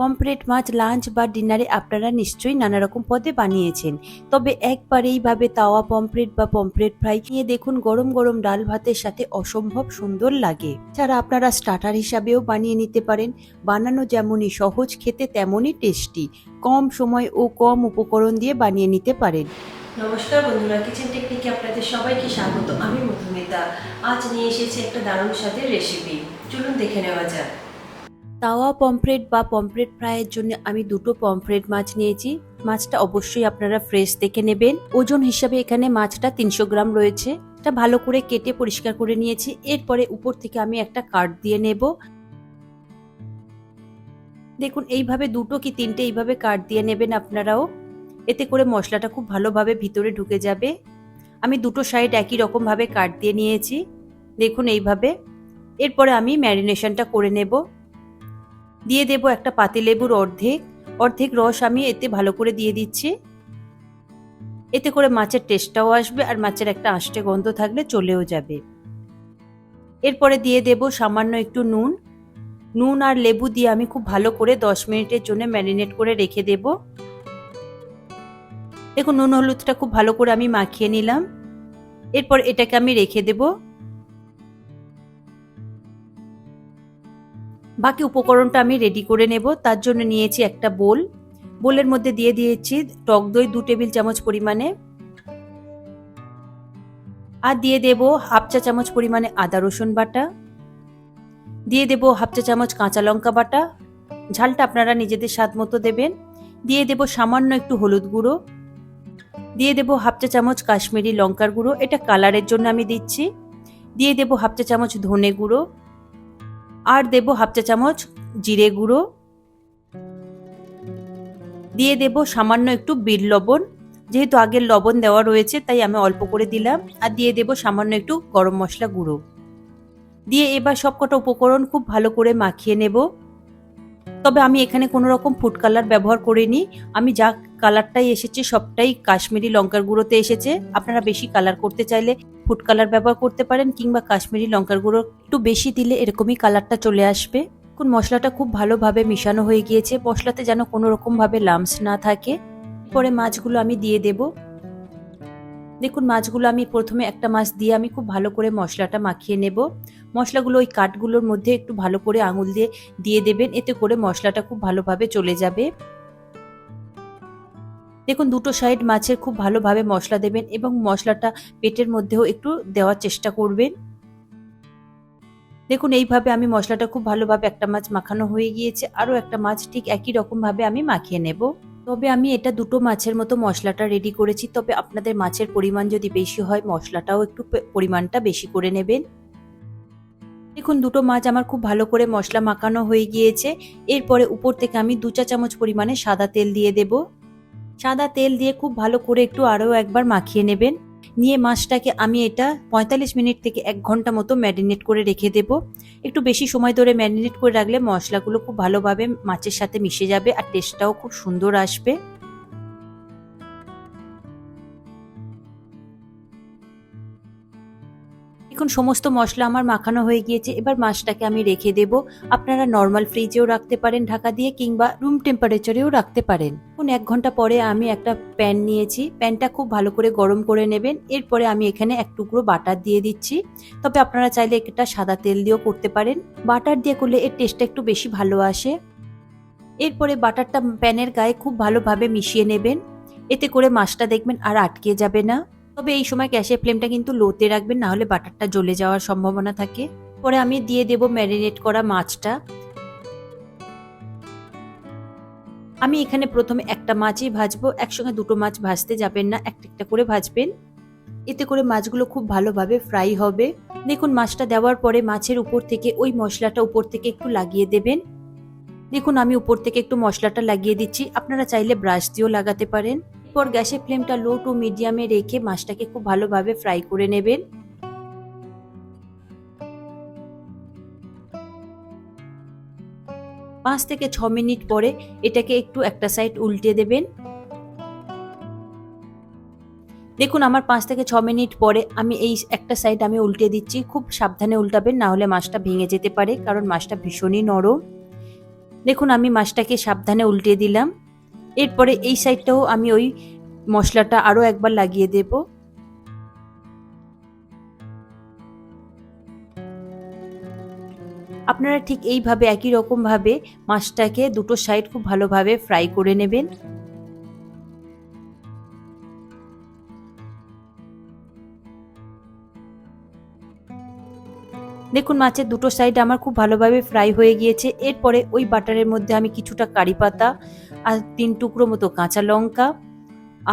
Pomfret মাছ, lunch বা ডিনারে আপনারা নিশ্চয়ই নানা রকম পদে বানিয়েছেন। তবে একবার এইভাবে তাওয়া পমফ্রেট বা পমফ্রেট ফ্রাই নিয়ে দেখুন গরম গরম ডাল ভাতের সাথে অসম্ভব সুন্দর লাগে। যারা আপনারা স্টার্টার হিসাবেও বানিয়ে নিতে পারেন। বানানো যেমনই সহজ, খেতে তেমনই টেস্টি। কম সময় ও কম উপকরণ দিয়ে বানিয়ে নিতে পারেন। নমস্কার বন্ধুরা কিচেন টেকনিকে আপনাদের সবাইকে স্বাগত। আমি মধুমিতা। আজ নিয়ে এসেছি একটা দারুণ স্বাদের রেসিপি চলুন দেখে নেওয়া যাক। তাওয়া পমফ্রেট বা পমফ্রেট ফ্রাইয়ের জন্য আমি দুটো পমফ্রেট মাছ নিয়েছি। মাছটা অবশ্যই আপনারা ফ্রেশ দেখে নেবেন। ওজন হিসাবে এখানে মাছটা তিনশো গ্রাম রয়েছে। এটা ভালো করে কেটে পরিষ্কার করে নিয়েছি। এরপরে উপর থেকে আমি একটা কাট দিয়ে নেব। দেখুন, এইভাবে দুটো কি তিনটে এইভাবে কাট দিয়ে নেবেন আপনারাও। এতে করে মশলাটা খুব ভালোভাবে ভিতরে ঢুকে যাবে। আমি দুটো সাইড একই রকমভাবে কাট দিয়ে নিয়েছি। দেখুন, এইভাবে। এরপরে আমি ম্যারিনেশনটা করে নেব। দিয়ে দেব একটা পাতিলেবুর অর্ধেক অর্ধেক রস আমি এতে ভালো করে দিয়ে দিচ্ছি। এতে করে মাছের টেস্টটাও আসবে আর মাছের একটা আষ্টে গন্ধ থাকলে চলেও যাবে। এরপরে দিয়ে দেব সামান্য একটু নুন। নুন আর লেবু দিয়ে আমি খুব ভালো করে দশ মিনিটের জন্য ম্যারিনেট করে রেখে দেব। দেখুন, নুন হলুদটা খুব ভালো করে আমি মাখিয়ে নিলাম। এরপর এটাকে আমি রেখে দেবো। বাকি উপকরণটা আমি রেডি করে নেব। তার জন্য নিয়েছি একটা বোল। বোলের মধ্যে দিয়ে দিয়েছি টক দই দু টেবিল চামচ পরিমাণে। আর দিয়ে দেব হাফ চা চামচ পরিমাণে আদা রসুন বাটা। দিয়ে দেব হাফ চা চামচ কাঁচা লঙ্কা বাটা। ঝালটা আপনারা নিজেদের স্বাদ মতো দেবেন। দিয়ে দেব সামান্য একটু হলুদ গুঁড়ো। দিয়ে দেব হাফ চা চামচ কাশ্মীরি লঙ্কার গুঁড়ো। এটা কালারের জন্য আমি দিচ্ছি। দিয়ে দেব হাফ চা চামচ ধনে গুঁড়ো। আর দেব হাফ চা চামচ জিরে গুঁড়ো। দিয়ে দেব সামান্য একটু বিট লবণ। যেহেতু আগের লবণ দেওয়া রয়েছে, তাই আমি অল্প করে দিলাম। আর দিয়ে দেব সামান্য একটু গরম মশলা গুঁড়ো। দিয়ে এবার সবকটা উপকরণ খুব ভালো করে মাখিয়ে নেব। তবে আমি এখানে কোনো রকম ফুড কালার ব্যবহার করিনি। আমি যা কালারটাই এসেছে সবটাই কাশ্মীরি লঙ্কার গুঁড়োতে এসেছে। আপনারা বেশি কালার করতে চাইলে ফুড কালার ব্যবহার করতে পারেন কিংবা কাশ্মীরি লঙ্কার গুঁড়ো একটু বেশি দিলে এরকমই কালারটা চলে আসবে। এখন মশলাটা খুব ভালোভাবে মিশানো হয়ে গিয়েছে। মশলাতে যেন কোনো রকম ভাবে লামস না থাকে। পরে মাছগুলো আমি দিয়ে দেব। দেখুন, মাছগুলো আমি প্রথমে একটা মাছ দিয়ে আমি খুব ভালো করে মশলাটা মাখিয়ে নেব। মশলাগুলো ওই কাঠগুলোর মধ্যে একটু ভালো করে আঙুল দিয়ে দিয়ে দেবেন, এতে করে মশলাটা খুব ভালোভাবে চলে যাবে। দেখুন, দুটো সাইড মাছের খুব ভালোভাবে মশলা দেবেন এবং মশলাটা পেটের মধ্যেও একটু দেওয়ার চেষ্টা করবেন। দেখুন, এইভাবে আমি মশলাটা খুব ভালোভাবে একটা মাছ মাখানো হয়ে গিয়েছে। আরও একটা মাছ ঠিক একই রকমভাবে আমি মাখিয়ে নেব। তবে আমি এটা দুটো মাছের মতো মশলাটা রেডি করেছি। তবে আপনাদের মাছের পরিমাণ যদি বেশি হয়, মশলাটাও একটু পরিমাণটা বেশি করে নেবেন। দেখুন, দুটো মাছ আমার খুব ভালো করে মশলা মাখানো হয়ে গিয়েছে। এরপরে উপর থেকে আমি দু চা চামচ পরিমাণে সাদা তেল দিয়ে দেব। সাদা তেল দিয়ে খুব ভালো করে একটু আরও একবার মাখিয়ে নেবেন। নিয়ে মাছটাকে আমি এটা পঁয়তাল্লিশ মিনিট থেকে এক ঘণ্টা মতো ম্যারিনেট করে রেখে দেব। একটু বেশি সময় ধরে ম্যারিনেট করে রাখলে মশলাগুলো খুব ভালোভাবে মাছের সাথে মিশে যাবে আর টেস্টটাও খুব সুন্দর আসবে। এখন সমস্ত মশলা আমার মাখানো হয়ে গিয়েছে। এবার মাছটাকে আমি রেখে দেব। আপনারা নর্মাল ফ্রিজেও রাখতে পারেন ঢাকা দিয়ে কিংবা রুম টেম্পারেচারেও রাখতে পারেন। এখন এক ঘণ্টা পরে আমি একটা প্যান নিয়েছি। প্যানটা খুব ভালো করে গরম করে নেবেন। এরপরে আমি এখানে এক টুকরো বাটার দিয়ে দিচ্ছি। তবে আপনারা চাইলে একটা সাদা তেল দিয়েও করতে পারেন। বাটার দিয়ে করলে এর টেস্টটা একটু বেশি ভালো আসে। এরপরে বাটারটা প্যানের গায়ে খুব ভালোভাবে মিশিয়ে নেবেন। এতে করে মাছটা দেখবেন আর আটকে যাবে না। তবে এই সময় গ্যাসের ফ্লেমটা কিন্তু লোতে রাখবেন, না হলে বাটারটা জ্বলে যাওয়ার সম্ভাবনা থাকে। পরে আমি দিয়ে দেব ম্যারিনেট করা মাছটা। আমি এখানে প্রথমে একটা মাছই ভাজবো, একসঙ্গে দুটো মাছ ভাজতে যাবেন না, একটা একটা করে ভাজবেন। এতে করে মাছগুলো খুব ভালোভাবে ফ্রাই হবে। দেখুন, মাছটা দেওয়ার পরে মাছের উপর থেকে ওই মশলাটা উপর থেকে একটু লাগিয়ে দেবেন। দেখুন, আমি উপর থেকে একটু মশলাটা লাগিয়ে দিচ্ছি। আপনারা চাইলে ব্রাশ দিয়েও লাগাতে পারেন। এরপর গ্যাসের ফ্লেমটা লো টু মিডিয়ামে রেখে মাছটাকে খুব ভালোভাবে ফ্রাই করে নেবেন। পাঁচ থেকে ছ মিনিট পরে এটাকে একটু একটা সাইড উল্টে দেবেন। দেখুন, আমার পাঁচ থেকে ছ মিনিট পরে আমি এই একটা সাইড আমি উল্টে দিচ্ছি। খুব সাবধানে উল্টাবেন, না হলে মাছটা ভেঙে যেতে পারে, কারণ মাছটা ভীষণই নরম। দেখুন, আমি মাছটাকে সাবধানে উল্টে দিলাম। এরপরে এই সাইডটাও আমি ওই মশলাটা আরও একবার লাগিয়ে দেব। আপনারা ঠিক এইভাবে একই রকমভাবে মাছটাকে দুটো সাইড খুব ভালোভাবে ফ্রাই করে নেবেন। দেখুন, মাছের দুটো সাইড আমার খুব ভালোভাবে ফ্রাই হয়ে গিয়েছে। এরপরে ওই বাটারের মধ্যে আমি কিছুটা কারি পাতা আর তিন টুকরো মতো কাঁচা লঙ্কা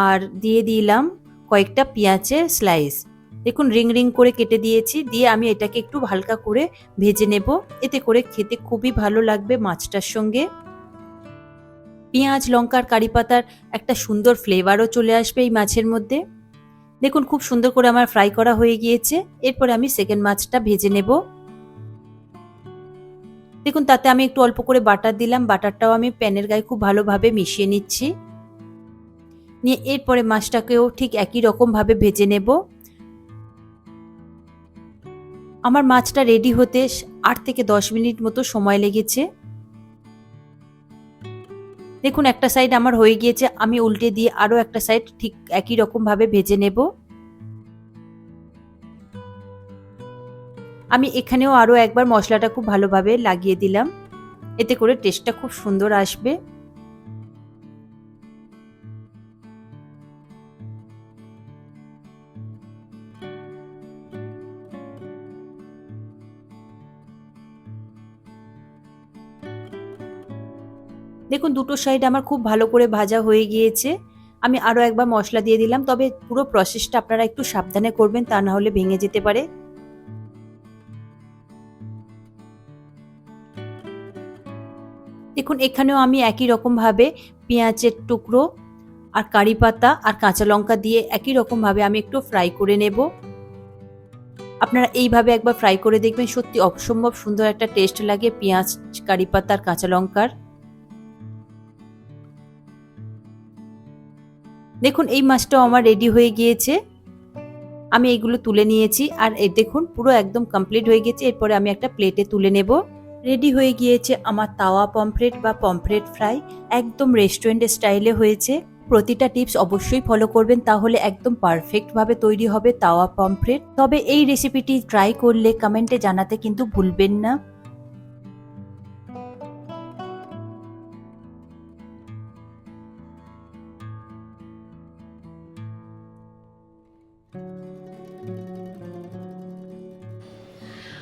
আর দিয়ে দিলাম কয়েকটা পেঁয়াজের স্লাইস দেখুন, রিং রিং করে কেটে দিয়েছি। দিয়ে আমি এটাকে একটু হালকা করে ভেজে নেব। এতে করে খেতে খুবই ভালো লাগবে মাছটার সঙ্গে। পেঁয়াজ, লঙ্কার কারি পাতার একটা সুন্দর ফ্লেভারও চলে আসবে এই মাছের মধ্যে। দেখুন, খুব সুন্দর করে আমার ফ্রাই করা হয়ে গিয়েছে। এরপরে আমি সেকেন্ড মাছটা ভেজে নেব। দেখুন, তাতে আমি একটু অল্প করে বাটার দিলাম। বাটারটাও আমি প্যানের গায়ে খুব ভালোভাবে মিশিয়ে নিচ্ছি। নিয়ে এরপরে মাছটাকেও ঠিক একই রকমভাবে ভেজে নেব। আমার মাছটা রেডি হতে আট থেকে দশ মিনিট মতো সময় লেগেছে। দেখুন, একটা সাইড আমার হয়ে গিয়েছে, আমি উল্টে দিয়ে আরও একটা সাইড ঠিক একই রকমভাবে ভেজে নেব। আমি এখানেও আরও একবার মশলাটা খুব ভালোভাবে লাগিয়ে দিলাম। এতে করে টেস্টটা খুব সুন্দর আসবে। দেখুন, দুটো সাইড আমার খুব ভালো করে ভাজা হয়ে গিয়েছে। আমি আরও একবার মশলা দিয়ে দিলাম, তবে পুরো প্রসেসটা আপনারা একটু সাবধানে করবেন, তা না হলে ভেঙে যেতে পারে। দেখুন, এখানেও আমি একই রকমভাবে পেঁয়াজের টুকরো আর কারি পাতা আর কাঁচা লঙ্কা দিয়ে একই রকমভাবে আমি একটু ফ্রাই করে নেব। আপনারা এইভাবে একবার ফ্রাই করে দেখবেন, সত্যি অসম্ভব সুন্দর একটা টেস্ট লাগে পেঁয়াজ, কারি পাতা আর কাঁচা লঙ্কার। দেখুন, এই মাছটাও আমার রেডি হয়ে গিয়েছে। আমি এইগুলো তুলে নিয়েছি আর এই দেখুন, পুরো একদম কমপ্লিট হয়ে গেছে। এরপরে আমি একটা প্লেটে তুলে নেব। রেডি হয়ে গিয়েছে আমার তাওয়া পমফ্রেট বা পমফ্রেট ফ্রাই একদম রেস্টুরেন্টের স্টাইলে হয়েছে। প্রতিটা টিপস অবশ্যই ফলো করবেন, তাহলে একদম পারফেক্টভাবে তৈরি হবে তাওয়া পমফ্রেট তবে এই রেসিপিটি ট্রাই করলে কমেন্টে জানাতে কিন্তু ভুলবেন না।